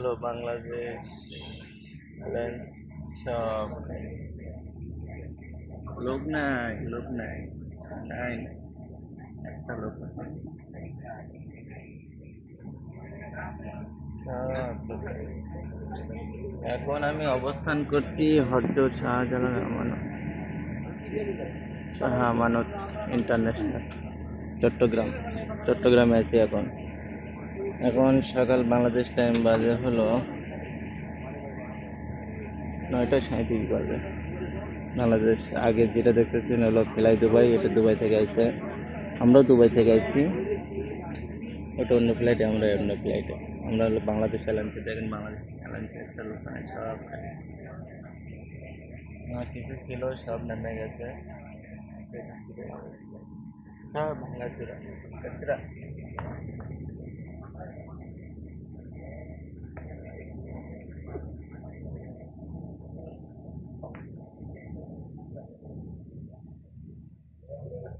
হলো বাংলাদেশ এয়ারলাইন্স সব লোক নাই লোক নাই নাই। একটা লোক। এখন আমি অবস্থান করছি হরজত শাহজালাল আমানত শাহ আমানত ইন্টারন্যাশনাল চট্টগ্রাম চট্টগ্রামে আছি এখন এখন সকাল বাংলাদেশ টাইম বাজে হলো নয়টা সাঁত্রিশ বাজে। বাংলাদেশ আগে যেটা দেখতেছেন হলো ফ্লাই দুবাই, এটা দুবাই থেকে আসছে আমরাও দুবাই থেকে আসছি ওটা অন্য ফ্লাইটে, আমরা অন্য ফ্লাইটে। আমরা হলো বাংলাদেশ এয়ারলাইন্সে দেখেন বাংলাদেশ এয়ারলাইন্সে একটা লোকানে সব আমার কিছু ছিল, সব নেমে গেছে। সব ভাঙা চূড়া।